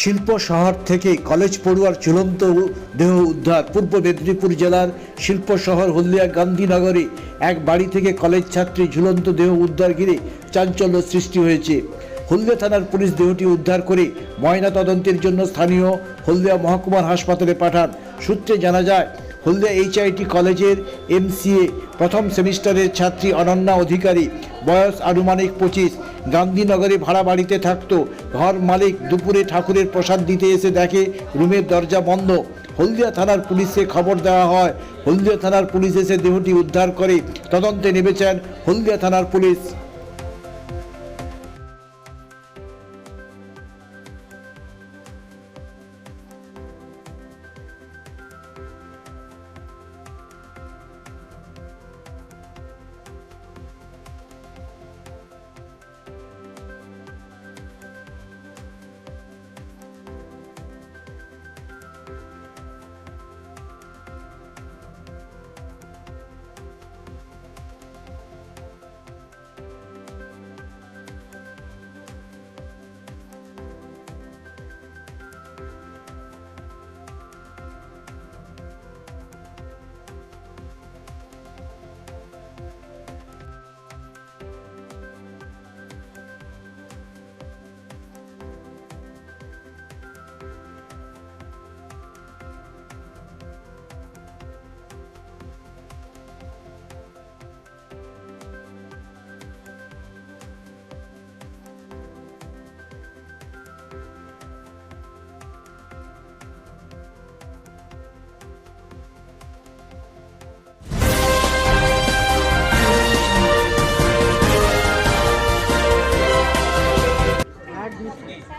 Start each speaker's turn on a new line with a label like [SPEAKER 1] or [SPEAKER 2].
[SPEAKER 1] শিল্প শহর থেকে কলেজ পড়ুয়ার ঝুলন্ত দেহ উদ্ধার পূর্ব মেদিনীপুর জেলার শিল্প শহর হলদিয়া গান্ধীনগরে এক বাড়ি থেকে কলেজ ছাত্রী ঝুলন্ত দেহ উদ্ধার ঘিরে চাঞ্চল্য সৃষ্টি হয়েছে। হলদিয়া থানার পুলিশ দেহটি উদ্ধার করে ময়না তদন্তের জন্য স্থানীয় হলদিয়া মহকুমার হাসপাতালে পাঠান। সূত্রে জানা যায়, হলদিয়া এইচআইটি কলেজের এমসিএ প্রথম সেমিস্টারের ছাত্রী অনন্যা অধিকারী, বয়স আনুমানিক পঁচিশ। গান্ধীনগরে ভাড়া বাড়িতে থাকত। ঘর মালিক দুপুরে ঠাকুরের প্রসাদ দিতে এসে দেখে রুমের দরজা বন্ধ। হলদিয়া থানার পুলিশে খবর দেওয়া হয়। হলদিয়া থানার পুলিশ এসে দেহটি উদ্ধার করে। তদন্তে নেমেছেন হলদিয়া থানার পুলিশ।